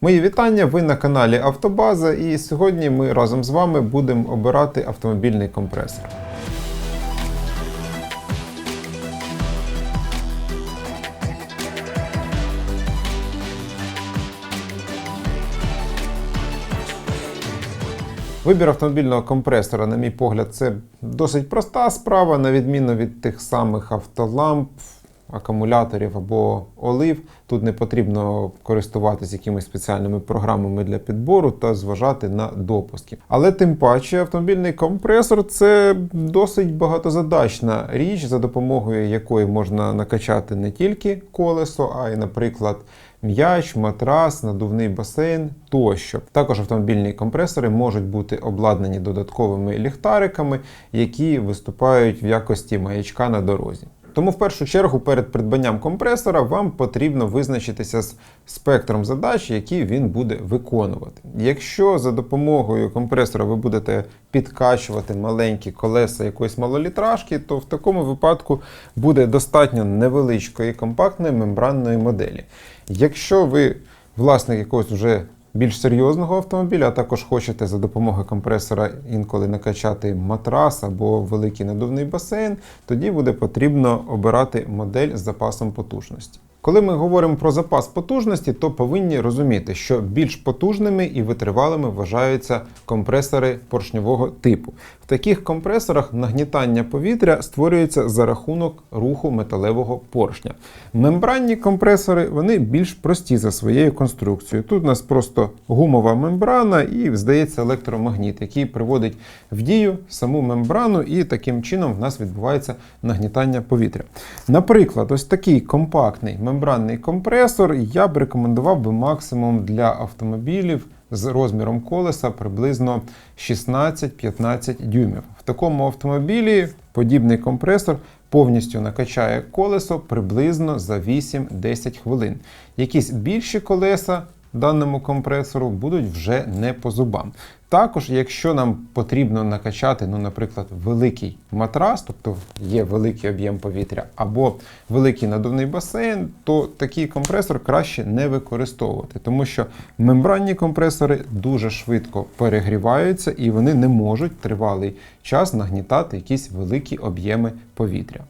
Мої вітання, ви на каналі Автобаза, і сьогодні ми разом з вами будемо обирати автомобільний компресор. Вибір автомобільного компресора, на мій погляд, це досить проста справа, на відміну від тих самих автоламп, акумуляторів або олив. Тут не потрібно користуватися якимись спеціальними програмами для підбору та зважати на допуски. Але тим паче автомобільний компресор це досить багатозадачна річ, за допомогою якої можна накачати не тільки колесо, а й, наприклад, м'яч, матрас, надувний басейн тощо. Також автомобільні компресори можуть бути обладнані додатковими ліхтариками, які виступають в якості маячка на дорозі. Тому в першу чергу перед придбанням компресора вам потрібно визначитися з спектром задач, які він буде виконувати. Якщо за допомогою компресора ви будете підкачувати маленькі колеса якоїсь малолітражки, то в такому випадку буде достатньо невеличкої компактної мембранної моделі. Якщо ви власник якогось вже більш серйозного автомобіля, а також хочете за допомогою компресора інколи накачати матрас або великий надувний басейн, тоді буде потрібно обирати модель з запасом потужності. Коли ми говоримо про запас потужності, то повинні розуміти, що більш потужними і витривалими вважаються компресори поршньового типу. В таких компресорах нагнітання повітря створюється за рахунок руху металевого поршня. Мембранні компресори вони більш прості за своєю конструкцією. Тут у нас просто гумова мембрана і, здається, електромагніт, який приводить в дію саму мембрану, і таким чином в нас відбувається нагнітання повітря. Наприклад, ось такий компактний мембранний компресор я б рекомендував би максимум для автомобілів з розміром колеса приблизно 16-15 дюймів. В такому автомобілі подібний компресор повністю накачає колесо приблизно за 8-10 хвилин. Якісь більші колеса даному компресору будуть вже не по зубам. Також, якщо нам потрібно накачати, ну, наприклад, великий матрас, тобто є великий об'єм повітря, або великий надувний басейн, то такий компресор краще не використовувати, тому що мембранні компресори дуже швидко перегріваються і вони не можуть тривалий час нагнітати якісь великі об'єми повітря.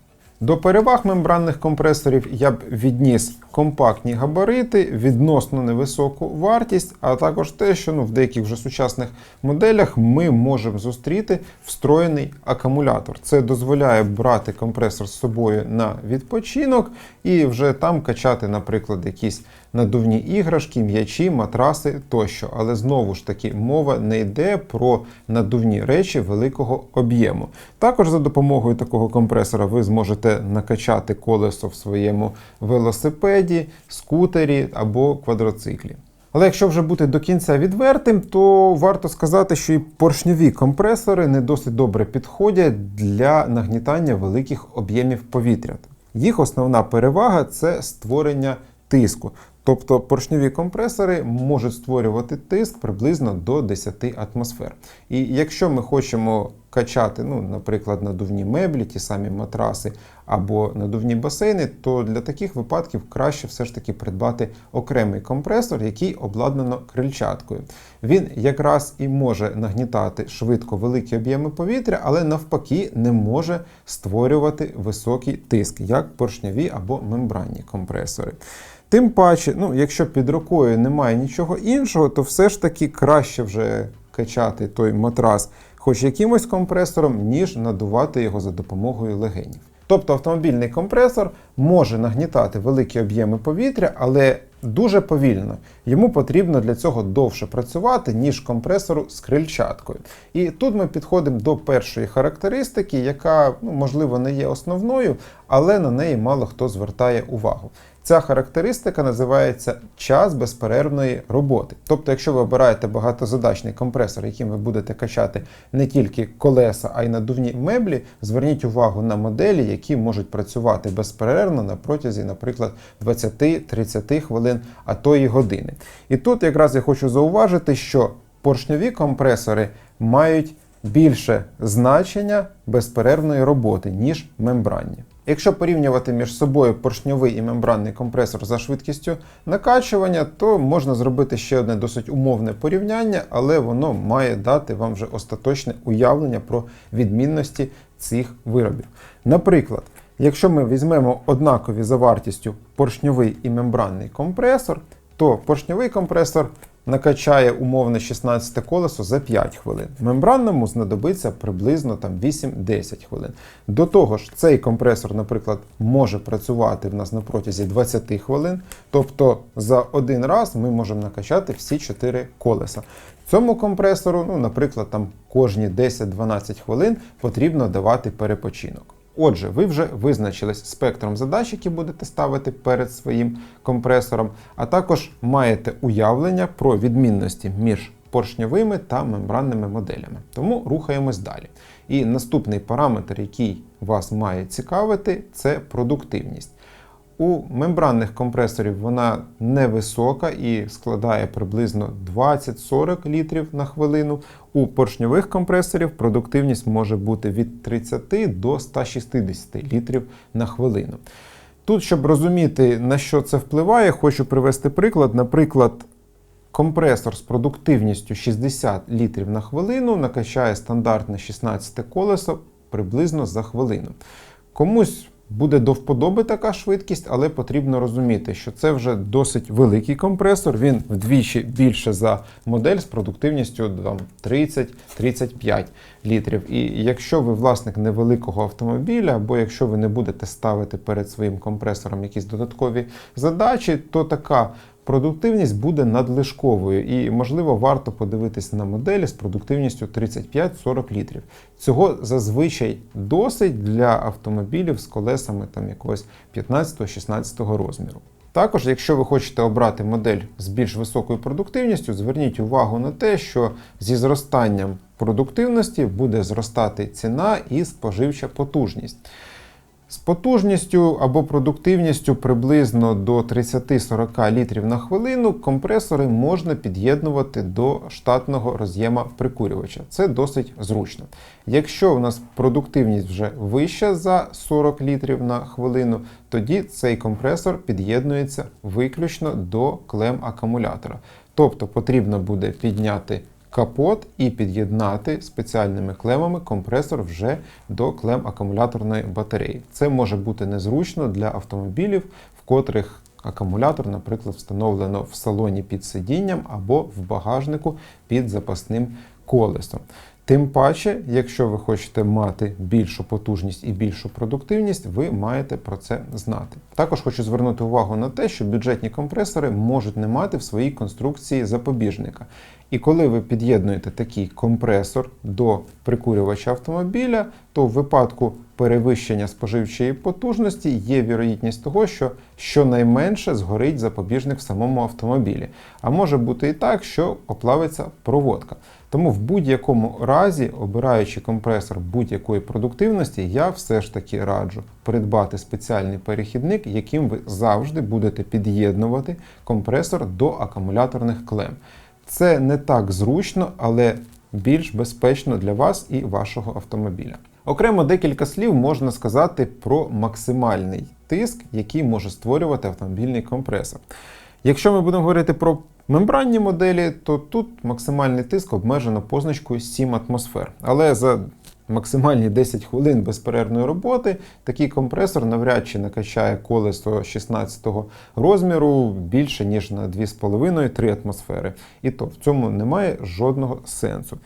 До переваг мембранних компресорів я б відніс компактні габарити, відносно невисоку вартість, а також те, що ну, в деяких вже сучасних моделях ми можемо зустріти встроєний акумулятор. Це дозволяє брати компресор з собою на відпочинок і вже там качати, наприклад, якісь надувні іграшки, м'ячі, матраси тощо. Але знову ж таки мова не йде про надувні речі великого об'єму. Також за допомогою такого компресора ви зможете накачати колесо в своєму велосипеді, скутері або квадроциклі. Але якщо вже бути до кінця відвертим, то варто сказати, що і поршньові компресори не досить добре підходять для нагнітання великих об'ємів повітря. Їх основна перевага це створення тиску. Тобто поршневі компресори можуть створювати тиск приблизно до 10 атмосфер. І якщо ми хочемо качати, ну, наприклад, надувні меблі, ті самі матраси або надувні басейни, то для таких випадків краще все ж таки придбати окремий компресор, який обладнано крильчаткою. Він якраз і може нагнітати швидко великі об'єми повітря, але навпаки не може створювати високий тиск, як поршневі або мембранні компресори. Тим паче, ну, якщо під рукою немає нічого іншого, то все ж таки краще вже качати той матрас хоч якимось компресором, ніж надувати його за допомогою легенів. Тобто автомобільний компресор може нагнітати великі об'єми повітря, але дуже повільно. Йому потрібно для цього довше працювати, ніж компресору з крильчаткою. І тут ми підходимо до першої характеристики, яка, ну, можливо, не є основною, але на неї мало хто звертає увагу. Ця характеристика називається час безперервної роботи. Тобто, якщо ви обираєте багатозадачний компресор, яким ви будете качати не тільки колеса, а й надувні меблі, зверніть увагу на моделі, які можуть працювати безперервно на протязі, наприклад, 20-30 хвилин, а то і години. І тут якраз я хочу зауважити, що поршньові компресори мають більше значення безперервної роботи, ніж мембранні. Якщо порівнювати між собою поршньовий і мембранний компресор за швидкістю накачування, то можна зробити ще одне досить умовне порівняння, але воно має дати вам вже остаточне уявлення про відмінності цих виробів. Наприклад, якщо ми візьмемо однакові за вартістю поршньовий і мембранний компресор, то поршньовий компресор накачає умовне 16 колесо за 5 хвилин. Мембранному знадобиться приблизно там 8-10 хвилин. До того ж, цей компресор, наприклад, може працювати в нас на протязі 20 хвилин, тобто за один раз ми можемо накачати всі 4 колеса. Цьому компресору, ну, наприклад, там кожні 10-12 хвилин потрібно давати перепочинок. Отже, ви вже визначились спектром задач, які будете ставити перед своїм компресором, а також маєте уявлення про відмінності між поршньовими та мембранними моделями. Тому рухаємось далі. І наступний параметр, який вас має цікавити, це продуктивність. У мембранних компресорів вона невисока і складає приблизно 20-40 літрів на хвилину. У поршньових компресорів продуктивність може бути від 30 до 160 літрів на хвилину. Тут, щоб розуміти, на що це впливає, хочу привести приклад. Наприклад, компресор з продуктивністю 60 літрів на хвилину накачає стандартне 16 колесо приблизно за хвилину. Комусь Буде до вподоби така швидкість, але потрібно розуміти, що це вже досить великий компресор. Він вдвічі більше за модель з продуктивністю 30-35 літрів. І якщо ви власник невеликого автомобіля, або якщо ви не будете ставити перед своїм компресором якісь додаткові задачі, то така продуктивність буде надлишковою і, можливо, варто подивитись на моделі з продуктивністю 35-40 літрів. Цього зазвичай досить для автомобілів з колесами там якогось 15-16 розміру. Також, якщо ви хочете обрати модель з більш високою продуктивністю, зверніть увагу на те, що зі зростанням продуктивності буде зростати ціна і споживча потужність. З потужністю або продуктивністю приблизно до 30-40 літрів на хвилину компресори можна під'єднувати до штатного роз'єма прикурювача. Це досить зручно. Якщо у нас продуктивність вже вища за 40 літрів на хвилину, тоді цей компресор під'єднується виключно до клем акумулятора. Тобто потрібно буде підняти капот і під'єднати спеціальними клемами компресор вже до клем акумуляторної батареї. Це може бути незручно для автомобілів, в котрих акумулятор, наприклад, встановлено в салоні під сидінням або в багажнику під запасним колесом. Тим паче, якщо ви хочете мати більшу потужність і більшу продуктивність, ви маєте про це знати. Також хочу звернути увагу на те, що бюджетні компресори можуть не мати в своїй конструкції запобіжника. І коли ви під'єднуєте такий компресор до прикурювача автомобіля, то в випадку перевищення споживчої потужності є вірогідність того, що щонайменше згорить запобіжник в самому автомобілі. А може бути і так, що оплавиться проводка. Тому в будь-якому разі, обираючи компресор будь-якої продуктивності, я все ж таки раджу придбати спеціальний перехідник, яким ви завжди будете під'єднувати компресор до акумуляторних клем. Це не так зручно, але більш безпечно для вас і вашого автомобіля. Окремо декілька слів можна сказати про максимальний тиск, який може створювати автомобільний компресор. Якщо ми будемо говорити про мембранні моделі, то тут максимальний тиск обмежено позначкою 7 атмосфер. Але за максимальні 10 хвилин безперервної роботи такий компресор навряд чи накачає колесо 16 розміру більше, ніж на 2,5-3 атмосфери. І то в цьому немає жодного сенсу.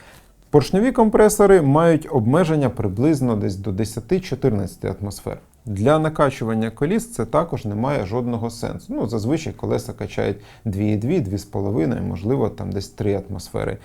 Поршневі компресори мають обмеження приблизно десь до 10-14 атмосфер. Для накачування коліс це також не має жодного сенсу. Ну, Зазвичай колеса качають 2,2, 2,5, можливо, там десь 3 атмосфери.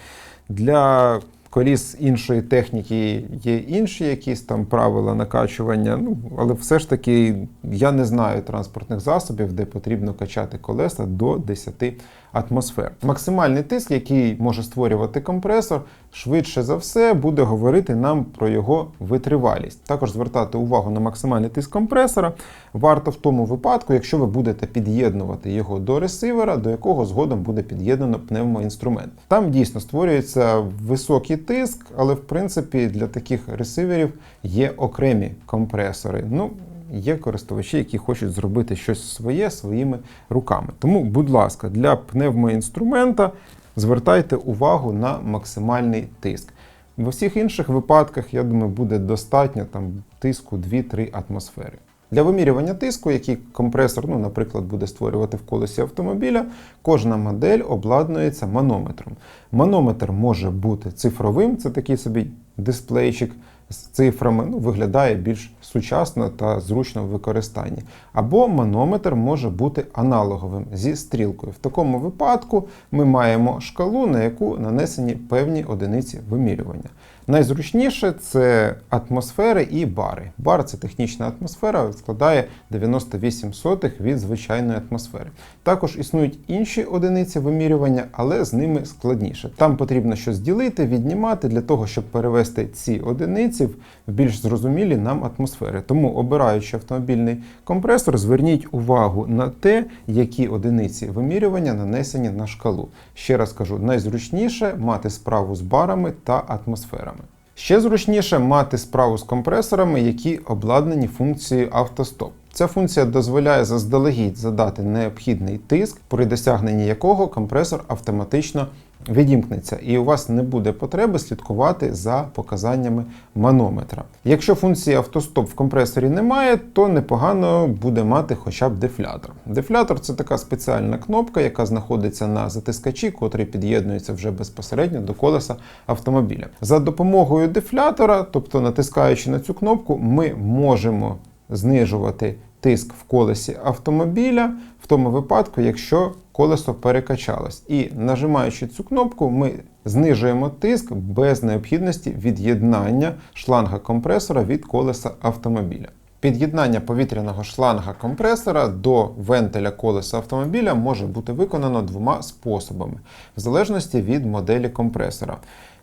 Для коліс іншої техніки є інші якісь там правила накачування. Ну, Але все ж таки я не знаю транспортних засобів, де потрібно качати колеса до 10 атмосфер. Максимальний тиск, який може створювати компресор, швидше за все буде говорити нам про його витривалість. Також звертати увагу на максимальний тиск компресора варто в тому випадку, якщо ви будете під'єднувати його до ресивера, до якого згодом буде під'єднано пневмоінструмент. Там дійсно створюється високий тиск, але в принципі для таких ресиверів є окремі компресори. Ну, є користувачі, які хочуть зробити щось своє своїми руками. Тому, будь ласка, для пневмоінструмента звертайте увагу на максимальний тиск. В усіх інших випадках, я думаю, буде достатньо там тиску 2-3 атмосфери. Для вимірювання тиску, який компресор, ну, наприклад, буде створювати в колесі автомобіля, кожна модель обладнується манометром. Манометр може бути цифровим, це такий собі дисплейчик з цифрами, ну, виглядає більш сучасно та зручно в використанні. Або манометр може бути аналоговим зі стрілкою. В такому випадку ми маємо шкалу, на яку нанесені певні одиниці вимірювання. Найзручніше це атмосфери і бари. Бар це технічна атмосфера, складає 98 сотих від звичайної атмосфери. Також існують інші одиниці вимірювання, але з ними складніше. Там потрібно щось ділити, віднімати для того, щоб перевести ці одиниці в більш зрозумілі нам атмосфери. Тому, обираючи автомобільний компресор, зверніть увагу на те, які одиниці вимірювання нанесені на шкалу. Ще раз кажу, найзручніше мати справу з барами та атмосферами. Ще зручніше мати справу з компресорами, які обладнані функцією автостоп. Ця функція дозволяє заздалегідь задати необхідний тиск, при досягненні якого компресор автоматично відімкнеться, і у вас не буде потреби слідкувати за показаннями манометра. Якщо функції автостоп в компресорі немає, то непогано буде мати хоча б дефлятор. Дефлятор це така спеціальна кнопка, яка знаходиться на затискачі, котрий під'єднується вже безпосередньо до колеса автомобіля. За допомогою дефлятора, тобто натискаючи на цю кнопку, ми можемо знижувати тиск в колесі автомобіля в тому випадку, якщо колесо перекачалось. І нажимаючи цю кнопку, ми знижуємо тиск без необхідності від'єднання шланга компресора від колеса автомобіля. Під'єднання повітряного шланга компресора до вентиля колеса автомобіля може бути виконано двома способами, в залежності від моделі компресора.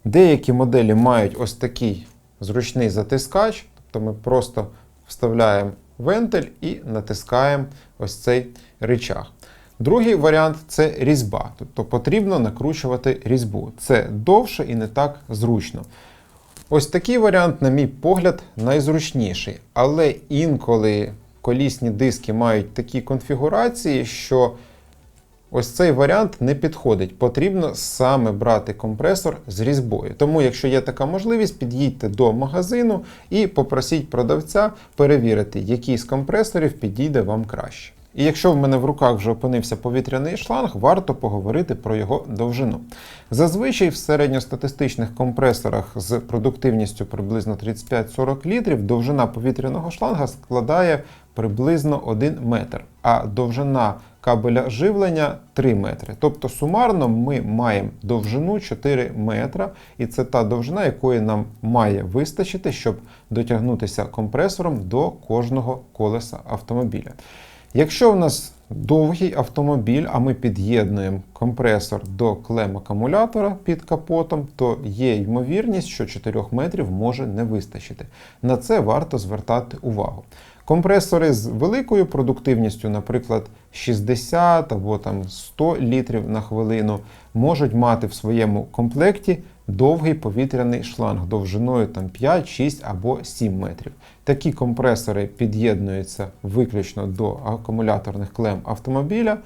Деякі моделі мають ось такий зручний затискач, тобто ми просто вставляємо вентиль і натискаємо ось цей рычаг. Другий варіант це різьба, тобто потрібно накручувати різьбу. Це довше і не так зручно. Ось такий варіант, на мій погляд, найзручніший. Але інколи колісні диски мають такі конфігурації, що ось цей варіант не підходить. Потрібно саме брати компресор з різьбою. Тому, якщо є така можливість, під'їдьте до магазину і попросіть продавця перевірити, який з компресорів підійде вам краще. І якщо в мене в руках вже опинився повітряний шланг, варто поговорити про його довжину. Зазвичай в середньостатистичних компресорах з продуктивністю приблизно 35-40 літрів довжина повітряного шланга складає приблизно 1 метр, а довжина кабеля живлення 3 метри. Тобто сумарно ми маємо довжину 4 метра, і це та довжина, якої нам має вистачити, щоб дотягнутися компресором до кожного колеса автомобіля. Якщо в нас довгий автомобіль, а ми під'єднуємо компресор до клем акумулятора під капотом, то є ймовірність, що 4 метрів може не вистачити. На це варто звертати увагу. Компресори з великою продуктивністю, наприклад, 60 або там 100 літрів на хвилину, можуть мати в своєму комплекті довгий повітряний шланг довжиною там 5, 6 або 7 метрів. Такі компресори під'єднуються виключно до акумуляторних клем автомобіля,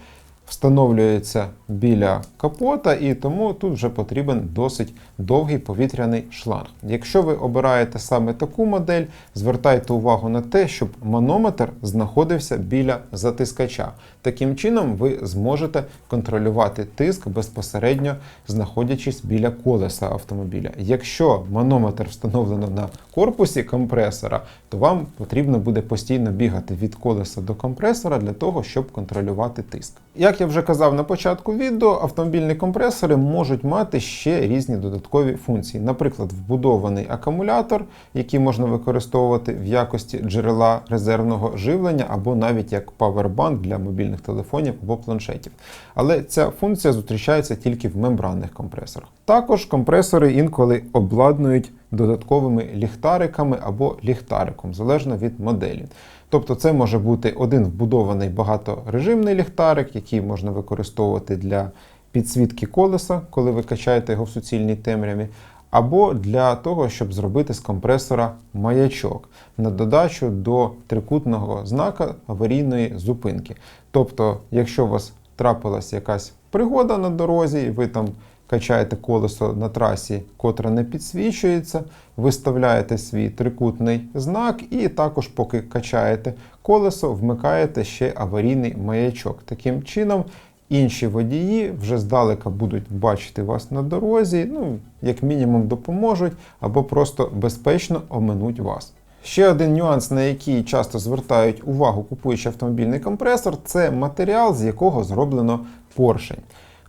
встановлюються біля капота, і тому тут вже потрібен досить довгий повітряний шланг. Якщо ви обираєте саме таку модель, звертайте увагу на те, щоб манометр знаходився біля затискача. Таким чином, ви зможете контролювати тиск безпосередньо знаходячись біля колеса автомобіля. Якщо манометр встановлено на корпусі компресора, то вам потрібно буде постійно бігати від колеса до компресора для того, щоб контролювати тиск. Як я вже казав на початку відео, автомобільні компресори можуть мати ще різні додаткові функції. Наприклад, вбудований акумулятор, який можна використовувати в якості джерела резервного живлення, або навіть як павербанк для мобільних телефонів або планшетів. Але ця функція зустрічається тільки в мембранних компресорах. Також компресори інколи обладнують додатковими ліхтариками або ліхтариком, залежно від моделі. Тобто це може бути один вбудований багаторежимний ліхтарик, який можна використовувати для підсвітки колеса, коли ви качаєте його в суцільній темряві. або для того, щоб зробити з компресора маячок на додачу до трикутного знака аварійної зупинки. Тобто, якщо у вас трапилась якась пригода на дорозі, і ви там качаєте колесо на трасі, котра не підсвічується, виставляєте свій трикутний знак, і також, поки качаєте колесо, вмикаєте ще аварійний маячок. Таким чином, інші водії вже здалека будуть бачити вас на дорозі, ну, як мінімум допоможуть, або просто безпечно оминуть вас. Ще один нюанс, на який часто звертають увагу, купуючи автомобільний компресор, це матеріал, з якого зроблено поршень.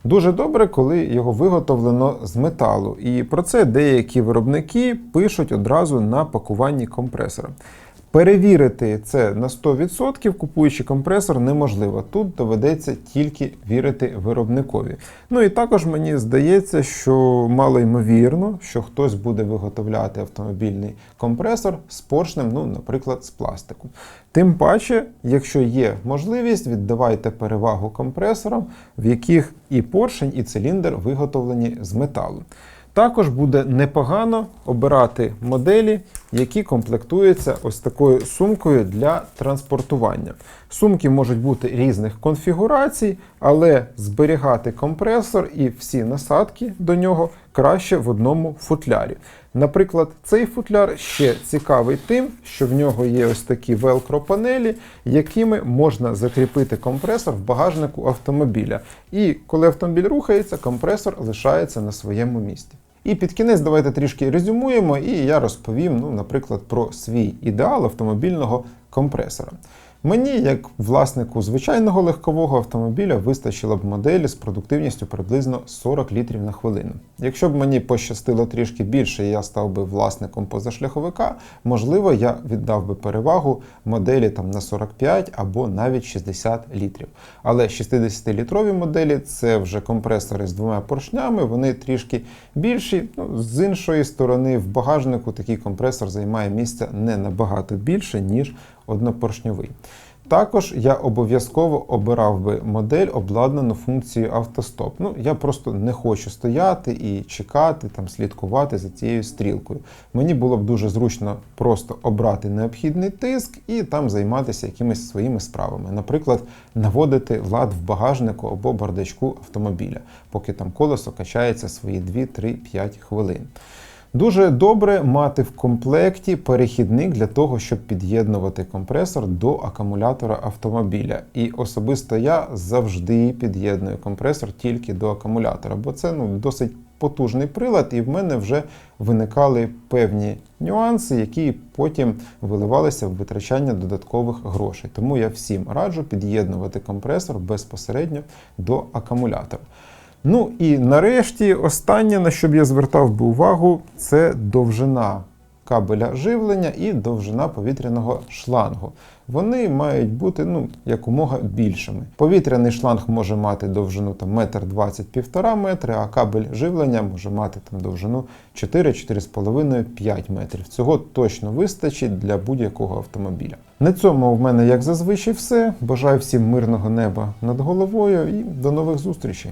Дуже добре, коли його виготовлено з металу, і про це деякі виробники пишуть одразу на пакуванні компресора. Перевірити це на 100%, купуючи компресор, неможливо. Тут доведеться тільки вірити виробникові. Ну і також мені здається, що мало ймовірно, що хтось буде виготовляти автомобільний компресор з поршнем, ну, наприклад, з пластику. Тим паче, якщо є можливість, віддавайте перевагу компресорам, в яких і поршень, і циліндр виготовлені з металу. Також буде непогано обирати моделі, які комплектуються ось такою сумкою для транспортування. Сумки можуть бути різних конфігурацій, але зберігати компресор і всі насадки до нього краще в одному футлярі. Наприклад, цей футляр ще цікавий тим, що в нього є ось такі велкро-панелі, якими можна закріпити компресор в багажнику автомобіля. І коли автомобіль рухається, компресор лишається на своєму місці. І під кінець давайте трішки резюмуємо, і я розповім, ну, наприклад, про свій ідеал автомобільного компресора. Мені, як власнику звичайного легкового автомобіля, вистачило б моделі з продуктивністю приблизно 40 літрів на хвилину. Якщо б мені пощастило трішки більше, і я став би власником позашляховика, можливо, я віддав би перевагу моделі там на 45 або навіть 60 літрів. Але 60-літрові моделі це вже компресори з двома поршнями, вони трішки більші. Ну, з іншої сторони, в багажнику такий компресор займає місця не набагато більше, ніж однопоршньовий. Також я обов'язково обирав би модель, обладнану функцією автостоп. Ну, я просто не хочу стояти і чекати, там, слідкувати за цією стрілкою. Мені було б дуже зручно просто обрати необхідний тиск і там займатися якимись своїми справами. Наприклад, наводити лад в багажнику або бардачку автомобіля, поки там колесо качається свої 2-3-5 хвилин. Дуже добре мати в комплекті перехідник для того, щоб під'єднувати компресор до акумулятора автомобіля. І особисто я завжди під'єдную компресор тільки до акумулятора, бо це ну, досить потужний прилад, і в мене вже виникали певні нюанси, які потім виливалися в витрачання додаткових грошей. Тому я всім раджу під'єднувати компресор безпосередньо до акумулятора. Ну і нарешті, останнє, на що б я звертав би увагу, це довжина кабеля живлення і довжина повітряного шлангу. Вони мають бути ну, якомога більшими. Повітряний шланг може мати довжину там, 1,20-1,5 метри, а кабель живлення може мати там, довжину 4-4,5-5 метрів. Цього точно вистачить для будь-якого автомобіля. На цьому в мене, як зазвичай, все. Бажаю всім мирного неба над головою і до нових зустрічей!